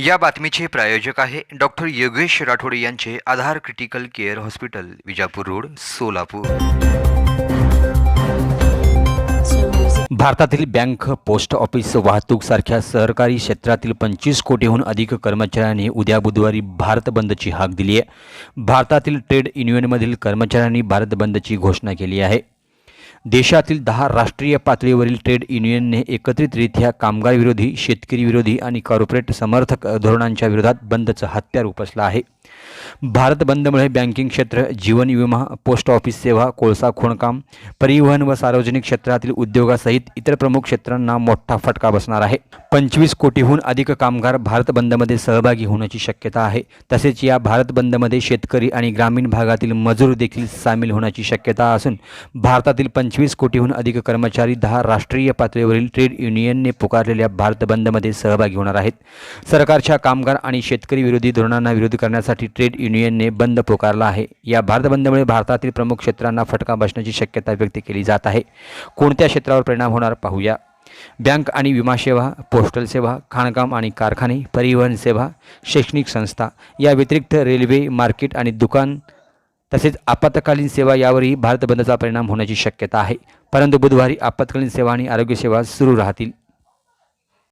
या बातमीचे प्रायोजक आहे डॉक्टर योगेश राठोड यांचे Aadhar critical care hospital Vijapur road Solapur. भारतातील बँक पोस्ट ऑफिस वाहतूक सारख्या सहकारी क्षेत्रातील पंचवीस कोटीहून अधिक कर्मचाऱ्यांनी उद्या बुधवारी भारत बंदची हाक दिली आहे. भारतातील ट्रेड युनियनमधील कर्मचाऱ्यांनी भारत बंदची घोषणा केली आहे. देशातील दहा राष्ट्रीय पातळीवरील ट्रेड युनियनने एकत्रितरित्या कामगार विरोधी शेतकरी विरोधी आणि कॉर्पोरेट समर्थक धोरणांच्या विरोधात बंदचं हत्यार उपसलं आहे. भारत बंदमुळे बँकिंग क्षेत्र जीवन विमा पोस्ट ऑफिस सेवा कोळसा खोणकाम परिवहन व सार्वजनिक क्षेत्रातील उद्योगासहित इतर प्रमुख क्षेत्रांना मोठा फटका बसणार आहे. पंचवीस कोटीहून अधिक कामगार भारत बंदमध्ये सहभागी होण्याची शक्यता आहे. तसेच या भारत बंदमध्ये शेतकरी आणि ग्रामीण भागातील मजूर देखील सामील होण्याची शक्यता असून भारतातील पंच पंचवीस कोटीहून अधिक कर्मचारी दहा राष्ट्रीय पातळीवरील ट्रेड युनियनने पुकारलेल्या भारत बंदमध्ये सहभागी होणार आहेत. सरकारच्या कामगार आणि शेतकरी विरोधी धोरणांना विरोध करण्यासाठी ट्रेड युनियनने बंद पुकारला आहे. या भारत बंदमुळे भारतातील प्रमुख क्षेत्रांना फटका बसण्याची शक्यता व्यक्त केली जात आहे. कोणत्या क्षेत्रावर परिणाम होणार पाहूया. बँक आणि विमा सेवा पोस्टल सेवा खाणकाम आणि कारखाने परिवहन सेवा शैक्षणिक संस्था या व्यतिरिक्त रेल्वे मार्केट आणि दुकान तसेच आपत्कालीन सेवा यावरही भारत बंदचा परिणाम होण्याची शक्यता आहे. परंतु बुधवारी आपत्कालीन सेवा आणि आरोग्य सेवा सुरू राहतील.